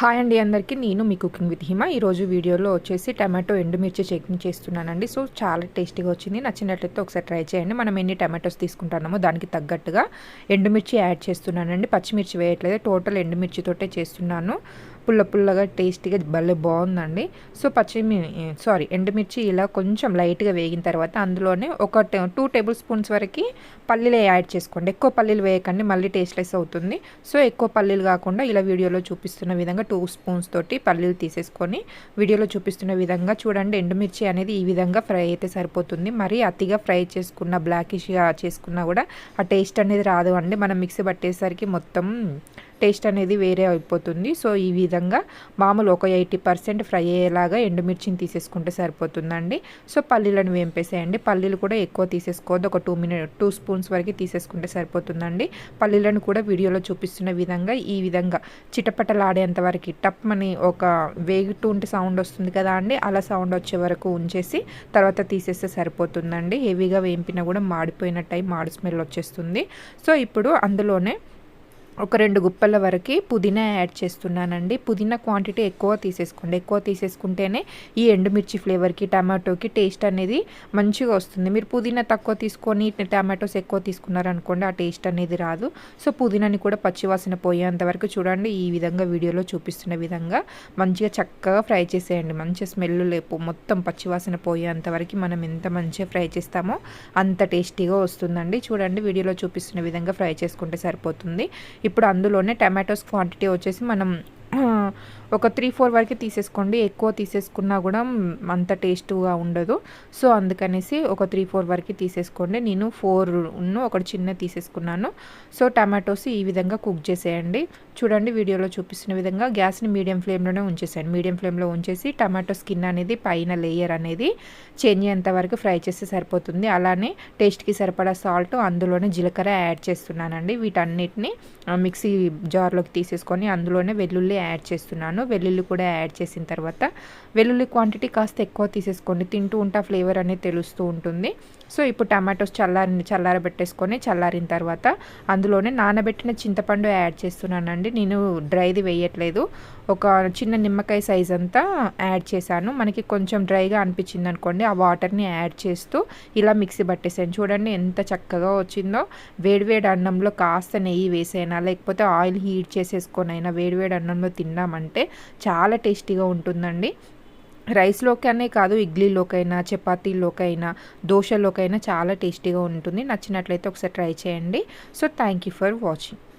Hi అండి అందరికీ. నేను మీ కుకింగ్ విత్ హిమ. ఈరోజు వీడియోలో వచ్చేసి టమాటో ఎండుమిర్చి చట్నీ చేస్తున్నానండి. సో చాలా టేస్టీగా వచ్చింది. నచ్చినట్లయితే ఒకసారి ట్రై చేయండి. మనం ఎన్ని టమాటోస్ తీసుకుంటున్నామో దానికి తగ్గట్టుగా ఎండుమిర్చి యాడ్ చేస్తున్నానండి. పచ్చిమిర్చి వేయట్లేదు. టోటల్ ఎండుమిర్చితోటే చేస్తున్నాను. పుల్ల పుల్లగా టేస్టీగా భలే బాగుందండి. సో పచ్చిమి సారీ ఎండుమిర్చి ఇలా కొంచెం లైట్గా వేగిన తర్వాత అందులోనే ఒక టూ టేబుల్ స్పూన్స్ వరకు పల్లీలు యాడ్ చేసుకోండి. ఎక్కువ పల్లీలు వేయకండి మళ్ళీ టేస్ట్లెస్ అవుతుంది. సో ఎక్కువ పల్లీలు కాకుండా ఇలా వీడియోలో చూపిస్తున్న విధంగా టూ స్పూన్స్ తోటి పల్లీలు తీసేసుకొని వీడియోలో చూపిస్తున్న విధంగా చూడండి ఎండుమిర్చి అనేది ఈ విధంగా ఫ్రై అయితే సరిపోతుంది. మరి అతిగా ఫ్రై చేసుకున్న బ్లాకిష్గా చేసుకున్నా కూడా ఆ టేస్ట్ అనేది రాదు అండి. మనం మిక్సీ పట్టేసరికి మొత్తం టేస్ట్ అనేది వేరే అయిపోతుంది. సో ఈ విధంగా మామూలు ఒక ఎయిటీ పర్సెంట్ ఫ్రై అయ్యేలాగా ఎండుమిర్చిని తీసేసుకుంటే సరిపోతుందండి. సో పల్లీలను వేంపేసేయండి. పల్లీలు కూడా ఎక్కువ తీసేసుకోవద్దు. ఒక టూ మినిట్ టూ స్పూన్స్ వరకు తీసేసుకుంటే సరిపోతుందండి. పల్లీలను కూడా వీడియోలో చూపిస్తున్న విధంగా ఈ విధంగా చిటపటలాడేంత వరకు టప్మని ఒక వేగుతుంటే సౌండ్ వస్తుంది కదా అండి. అలా సౌండ్ వచ్చే వరకు ఉంచేసి తర్వాత తీసేస్తే సరిపోతుందండి. హెవీగా వేంపినా కూడా మాడిపోయిన టైం మాడి స్మెల్ వచ్చేస్తుంది. సో ఇప్పుడు అందులోనే ఒక రెండు గుప్పల వరకు పుదీనా యాడ్ చేస్తున్నానండి. పుదీనా క్వాంటిటీ ఎక్కువ తీసేసుకోండి. ఎక్కువ తీసేసుకుంటేనే ఈ ఎండుమిర్చి ఫ్లేవర్కి టమాటోకి టేస్ట్ అనేది మంచిగా వస్తుంది. మీరు పుదీనా తక్కువ తీసుకొని టమాటోస్ ఎక్కువ తీసుకున్నారనుకోండి ఆ టేస్ట్ అనేది రాదు. సో పుదీనాని కూడా పచ్చివాసన పోయేంత వరకు చూడండి. ఈ విధంగా వీడియోలో చూపిస్తున్న విధంగా మంచిగా చక్కగా ఫ్రై చేసేయండి. మంచి స్మెల్ లేపు మొత్తం పచ్చివాసన పోయేంత వరకు మనం ఎంత మంచిగా ఫ్రై చేస్తామో అంత టేస్టీగా వస్తుందండి. చూడండి వీడియోలో చూపిస్తున్న విధంగా ఫ్రై చేసుకుంటే సరిపోతుంది. ఇప్పుడు అందులోనే టమాటోస్ క్వాంటిటీ వచ్చేసి మనం ఒక త్రీ ఫోర్ వరకు తీసేసుకోండి. ఎక్కువ తీసేసుకున్నా కూడా అంత టేస్ట్గా ఉండదు. సో అందుకనేసి ఒక త్రీ ఫోర్ వరకు తీసేసుకోండి. నేను ఫోర్ ఉన్న ఒకటి చిన్న తీసేసుకున్నాను. సో టమాటోస్ ఈ విధంగా కుక్ చేసేయండి. చూడండి వీడియోలో చూపిస్తున్న విధంగా గ్యాస్ని మీడియం ఫ్లేమ్లోనే ఉంచేసాను మీడియం ఫ్లేమ్లో ఉంచేసి టమాటో స్కిన్ అనేది పైన లేయర్ అనేది చేంజ్ అయ్యేంత వరకు ఫ్రై చేస్తే సరిపోతుంది. అలానే టేస్ట్కి సరిపడా సాల్ట్ అందులోనే జీలకర్ర యాడ్ చేస్తున్నానండి. వీటన్నిటిని మిక్సీ జార్లోకి తీసేసుకొని అందులోనే వెల్లుల్లి యాడ్ చేస్తున్నాను. వెల్లుల్లి కూడా యాడ్ చేసిన తర్వాత వెల్లుల్లి క్వాంటిటీ కాస్త ఎక్కువ తీసేసుకోండి. తింటూ ఉంటా ఫ్లేవర్ అనేది తెలుస్తూ ఉంటుంది. సో ఇప్పుడు టమాటోస్ చల్లారి చల్లారబెట్టేసుకొని చల్లారిన తర్వాత అందులోనే నానబెట్టిన చింతపండు యాడ్ చేస్తున్నానండి. నేను డ్రైది వేయట్లేదు. ఒక చిన్న నిమ్మకాయ సైజ్ అంతా యాడ్ చేశాను. మనకి కొంచెం డ్రైగా అనిపించింది అనుకోండి ఆ వాటర్ని యాడ్ చేస్తూ ఇలా మిక్సీ పట్టేసాను చూడండి ఎంత చక్కగా వచ్చిందో. వేడివేడి అన్నంలో కాస్త నెయ్యి వేసైనా లేకపోతే ఆయిల్ హీట్ చేసేసుకొని అయినా వేడివేడి అన్నంలో తిన్నామంటే చాలా టేస్టీగా ఉంటుందండి. రైస్లోకనే కాదు ఇడ్లీలోకైనా చపాతీలోకైనా దోశలోకైనా చాలా టేస్టీగా ఉంటుంది. నచ్చినట్లయితే ఒకసారి ట్రై చేయండి. So thank you for watching.